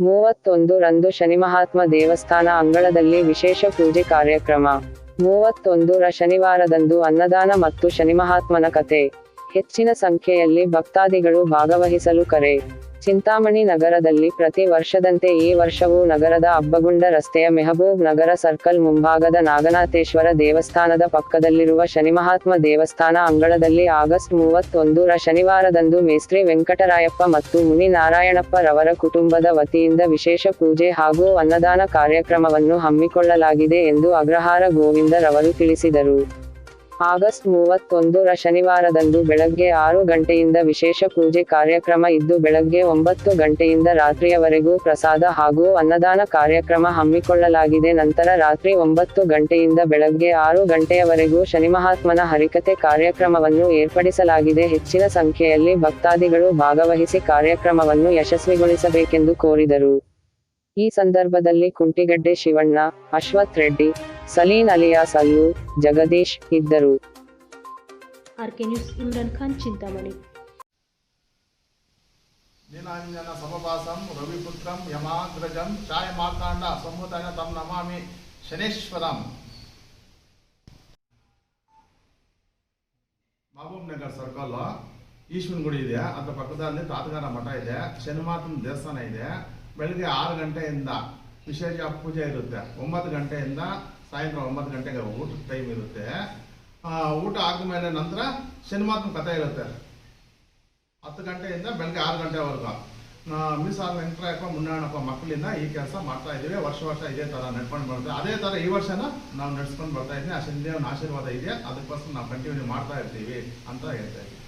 ಮೂವತ್ತೊಂದು ರಂದು ಶನಿಮಹಾತ್ಮ ದೇವಸ್ಥಾನ ಅಂಗಳದಲ್ಲಿ ವಿಶೇಷ ಪೂಜೆ ಕಾರ್ಯಕ್ರಮ. ಮೂವತ್ತೊಂದು ರ ಶನಿವಾರದಂದು ಅನ್ನದಾನ ಮತ್ತು ಶನಿಮಹಾತ್ಮನ ಕತೆ. ಹೆಚ್ಚಿನ ಸಂಖ್ಯೆಯಲ್ಲಿ ಭಕ್ತಾದಿಗಳು ಭಾಗವಹಿಸಲು ಕರೆ. ಚಿಂತಾಮಣಿ ನಗರದಲ್ಲಿ ಪ್ರತಿ ವರ್ಷದಂತೆ ಈ ವರ್ಷವೂ ನಗರದ ಅಬ್ಬಗುಂಡ ರಸ್ತೆಯ ಮೆಹಬೂಬ್ ನಗರ ಸರ್ಕಲ್ ಮುಂಭಾಗದ ನಾಗನಾಥೇಶ್ವರ ದೇವಸ್ಥಾನದ ಪಕ್ಕದಲ್ಲಿರುವ ಶನಿಮಹಾತ್ಮ ದೇವಸ್ಥಾನ ಅಂಗಳದಲ್ಲಿ ಆಗಸ್ಟ್ ಮೂವತ್ತೊಂದು ರ ಶನಿವಾರದಂದು ಮೇಸ್ತ್ರಿ ವೆಂಕಟರಾಯಪ್ಪ ಮತ್ತು ಮುನಿ ನಾರಾಯಣಪ್ಪ ರವರ ಕುಟುಂಬದ ವತಿಯಿಂದ ವಿಶೇಷ ಪೂಜೆ ಹಾಗೂ ಅನ್ನದಾನ ಕಾರ್ಯಕ್ರಮವನ್ನು ಹಮ್ಮಿಕೊಳ್ಳಲಾಗಿದೆ ಎಂದು ಅಗ್ರಹಾರ ಗೋವಿಂದ ರವರು ತಿಳಿಸಿದರು. ಆಗಸ್ಟ್ ಮೂವತ್ತೊಂದರ ಶನಿವಾರದಂದು ಬೆಳಗ್ಗೆ ಆರು ಗಂಟೆಯಿಂದ ವಿಶೇಷ ಪೂಜೆ ಕಾರ್ಯಕ್ರಮ ಇದ್ದು ಬೆಳಗ್ಗೆ ಒಂಬತ್ತು ಗಂಟೆಯಿಂದ ರಾತ್ರಿಯವರೆಗೂ ಪ್ರಸಾದ ಹಾಗೂ ಅನ್ನದಾನ ಕಾರ್ಯಕ್ರಮ ಹಮ್ಮಿಕೊಳ್ಳಲಾಗಿದೆ. ನಂತರ ರಾತ್ರಿ ಒಂಬತ್ತು ಗಂಟೆಯಿಂದ ಬೆಳಗ್ಗೆ ಆರು ಗಂಟೆಯವರೆಗೂ ಶನಿಮಹಾತ್ಮನ ಹರಿಕತೆ ಕಾರ್ಯಕ್ರಮವನ್ನು ಏರ್ಪಡಿಸಲಾಗಿದೆ. ಹೆಚ್ಚಿನ ಸಂಖ್ಯೆಯಲ್ಲಿ ಭಕ್ತಾದಿಗಳು ಭಾಗವಹಿಸಿ ಕಾರ್ಯಕ್ರಮವನ್ನು ಯಶಸ್ವಿಗೊಳಿಸಬೇಕೆಂದು ಕೋರಿದರು. ಈ ಸಂದರ್ಭದಲ್ಲಿ ಕುಂಟಿಗಡ್ಡೆ ಶಿವಣ್ಣ, ಅಶ್ವಥ್ ರೆಡ್ಡಿ ಸಲೀನ್ ಅಲಿಯಾಸ್ ಅಲ್ಲು ಜಗದೀಶ್ ಇದ್ದರು. RK news Imran Khan Chintamani. ನೀನಾಂಜನ ಸಮಭಾಸಂ ರವಿಪುತ್ರಂ ಯಮಾಗ್ರಜಂ ಚಾಯ ಮಾರ್ತಾಂಡ ಸಂಹುತನ ತಂ ನಮಾಮಿ ಶನೇಶ್ವರಂ. ಮಹಬೂಬ್ ನಗರ್ ಸರ್ಕಲ್ ಈಶ್ವನ್ ಗುಡಿ ಇದೆ. ಅದ್ರ ಪಕ್ಕದಲ್ಲಿ ತಾತಗಾರ ಮಠ ಇದೆ. ಶನಿಮಾತನ ದೇವಸ್ಥಾನ ಇದೆ. ಬೆಳಿಗ್ಗೆ ಆರು ಗಂಟೆಯಿಂದ ವಿಶೇಷ ಪೂಜೆ ಇರುತ್ತೆ. ಒಂಬತ್ತು ಗಂಟೆಯಿಂದ ಸಾಯಂಕಾಲ ಒಂಬತ್ತು ಗಂಟೆಗೆ ಊಟ ಟೈಮ್ ಇರುತ್ತೆ. ಆ, ಊಟ ಆದಮೇಲೆ ನಂತರ ಸಿನಿಮಾತ್ಮ ಕಥೆ ಇರುತ್ತೆ. ಹತ್ತು ಗಂಟೆಯಿಂದ ಬೆಳಗ್ಗೆ ಆರು ಗಂಟೆವರೆಗೂ. ಮಿಸ್ ಆದ ವೆಂಕಟರಾಯಪ್ಪ ಮುನ್ನಣ್ಣಪ್ಪ ಮಕ್ಕಳಿಂದ ಈ ಕೆಲಸ ಮಾಡ್ತಾ ಇದ್ದೀವಿ. ವರ್ಷ ವರ್ಷ ಇದೇ ಥರ ನಡ್ಕೊಂಡು ಬರ್ತೀವಿ ಅದೇ ಥರ ಈ ವರ್ಷನ ನಾವು ನಡ್ಸ್ಕೊಂಡು ಬರ್ತಾ ಇದ್ದೀನಿ ಆ ಶನಿದೇವನ ಆಶೀರ್ವಾದ ಇದೆ ಅದಕ್ಕೋಸ್ಕರ ನಾವು ಕಂಟಿನ್ಯೂ ಮಾಡ್ತಾ ಇರ್ತೀವಿ ಅಂತ ಹೇಳ್ತಾ ಇದ್ದೀವಿ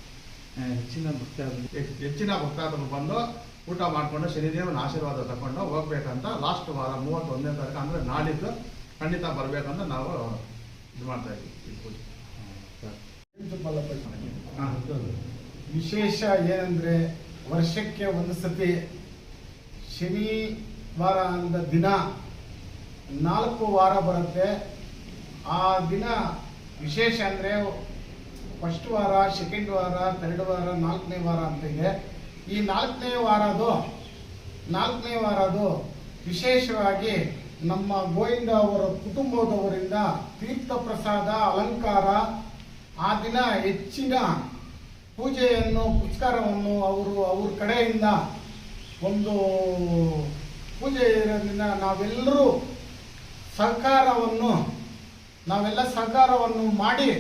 ಹೆಚ್ಚಿನ ಭಕ್ತಾದಿಗಳು. ಹೆಚ್ಚಿನ ಭಕ್ತಾದರು ಬಂದು ಊಟ ಮಾಡಿಕೊಂಡು ಶನಿದೇವನ ಆಶೀರ್ವಾದ ತಗೊಂಡು ಹೋಗ್ಬೇಕಂತ ಲಾಸ್ಟ್ ವಾರ ಮೂವತ್ತೊಂದನೇ ತಾರೀಕು ಅಂದರೆ ನಾಳಿದ್ದು ಖಂಡಿತ ಬರಬೇಕಂತ ನಾವು ಇದು ಮಾಡ್ತಾ ಇದ್ದೀವಿ ವಿಶೇಷ ಏನಂದ್ರೆ ವರ್ಷಕ್ಕೆ ಒಂದು ಸತಿ ಶನಿವಾರ ಅಂದ ದಿನ ನಾಲ್ಕು ವಾರ ಬರುತ್ತೆ. ಆ ದಿನ ವಿಶೇಷ ಅಂದರೆ ಫಸ್ಟ್ ವಾರ ಸೆಕೆಂಡ್ ವಾರ ಥರ್ಡ್ ವಾರ, ನಾಲ್ಕನೇ ವಾರ ಅಂತ ಇದೆ. ಈ ನಾಲ್ಕನೇ ವಾರದು ನಾಲ್ಕನೇ ವಾರದು ವಿಶೇಷವಾಗಿ ನಮ್ಮ ಗೋವಿಂದ ಅವರ ಕುಟುಂಬದವರಿಂದ ತೀರ್ಥ ಪ್ರಸಾದ ಅಲಂಕಾರ, ಆ ದಿನ ಹೆಚ್ಚಿನ ಪೂಜೆಯನ್ನು ಪುಸ್ಕಾರವನ್ನು ಅವರು ಅವ್ರ ಕಡೆಯಿಂದ ಒಂದು ಪೂಜೆ ಇರೋದ್ರಿಂದ ನಾವೆಲ್ಲರೂ ಸಹಕಾರವನ್ನು, ನಾವೆಲ್ಲ ಸಹಕಾರವನ್ನು ಮಾಡಿ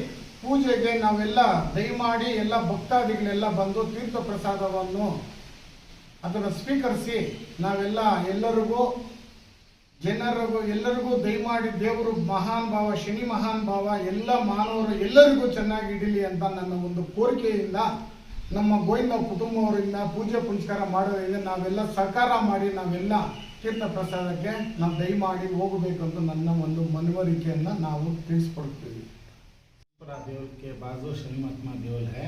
ಪೂಜೆಗೆ ನಾವೆಲ್ಲ ದಯಮಾಡಿ ಎಲ್ಲ ಭಕ್ತಾದಿಗಳೆಲ್ಲ ಬಂದು ತೀರ್ಥ ಪ್ರಸಾದವನ್ನು ಅದನ್ನು ಸ್ವೀಕರಿಸಿ ನಾವೆಲ್ಲ ಎಲ್ಲರಿಗೂ ಜನರಿಗೂ ಎಲ್ಲರಿಗೂ ದಯಮಾಡಿ ದೇವರು ಮಹಾನ್ ಭಾವ ಶನಿ ಮಹಾನ್ ಭಾವ ಎಲ್ಲ ಮಾನವರು ಎಲ್ಲರಿಗೂ ಚೆನ್ನಾಗಿ ಇಡಲಿ ಅಂತ ನನ್ನ ಒಂದು ಕೋರಿಕೆಯಿಂದ ನಮ್ಮ ಗೋವಿಂದ ಕುಟುಂಬವರಿಂದ ಪೂಜೆ ಪುನಸ್ಕಾರ ಮಾಡೋದ್ರಿಂದ ನಾವೆಲ್ಲ ಸಹಕಾರ ಮಾಡಿ ನಾವೆಲ್ಲ ತೀರ್ಥ ಪ್ರಸಾದಕ್ಕೆ ನಾವು ದಯಮಾಡಿ ಹೋಗಬೇಕು ಅಂತ ನನ್ನ ಒಂದು ಮನವರಿಕೆಯನ್ನು ನಾವು ತಿಳಿಸ್ಕೊಡ್ತೀವಿ पूरा देवल के बाजू शनि महात्मा देवल है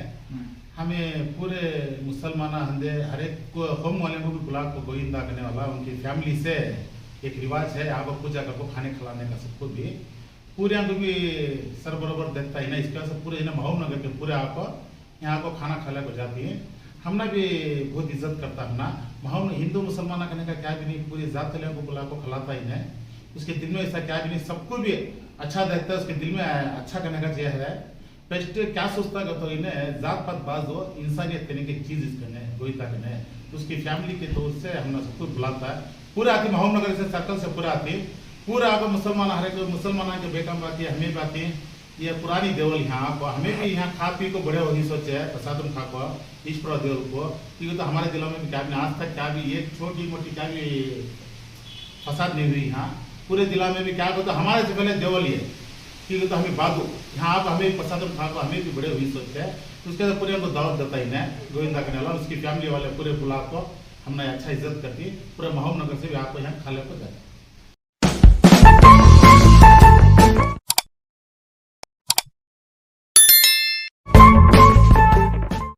हमें पूरे मुसलमान हंदे हर एक को होम वाले को भी बुला को गोविंदा करने वाला उनकी फैमिली से एक रिवाज है, यहाँ पर पूजा करके खाने खिलाने का सबको भी। पूरे यहाँ को भी सर बरोबर देखता है ना इसके वजह से पूरे ना महोम नगर के पूरे आपको यहाँ को खाना खाने को जाती है। हमने भी बहुत इज़्ज़त करता है ना। महोम हिंदू मुसलमान करने का क्या भी नहीं, पूरी जात को बुला को खिलाता ही है उसके दिल में ऐसा क्या भी नहीं, सबको भी अच्छा देखता है, उसके दिल में अच्छा करने का चेहरा है। बेस्ट क्या सोचता है तो इन्हें जात पात बाज हो, इंसानियत करने की चीज़ इसकने गोईता करने उसकी फैमिली के तौर से हमने सबको बुलाता है। पूरा आती नगर से सर्कल से पूरा आती पूरा आपको मुसलमान हर एक मुसलमान के आती है हमें है, ये पुरानी देवल यहाँ को हमें भी यहाँ खा पी को बड़े होगी सोचे प्रसादम खा को ईश्वर देवल को, क्योंकि तो हमारे दिलों में क्या भी, आज तक क्या भी एक छोटी मोटी क्या भी फसाद नहीं हुई यहाँ, पूरे जिला में भी क्या कहते हमारे से पहले देवल ही है, क्योंकि तो हमें बादू यहाँ आप हमें प्रसाद खा को हमें भी बड़े हुई सोचते हैं तो उसके बाद पूरे हमको दावत देता ही है गोविंदा करने वाला उसकी फैमिली वाले पूरे बुला को हमने अच्छा इज़्ज़त कर दी। पूरे महोम नगर से भी आपको यहाँ खाले पर जाते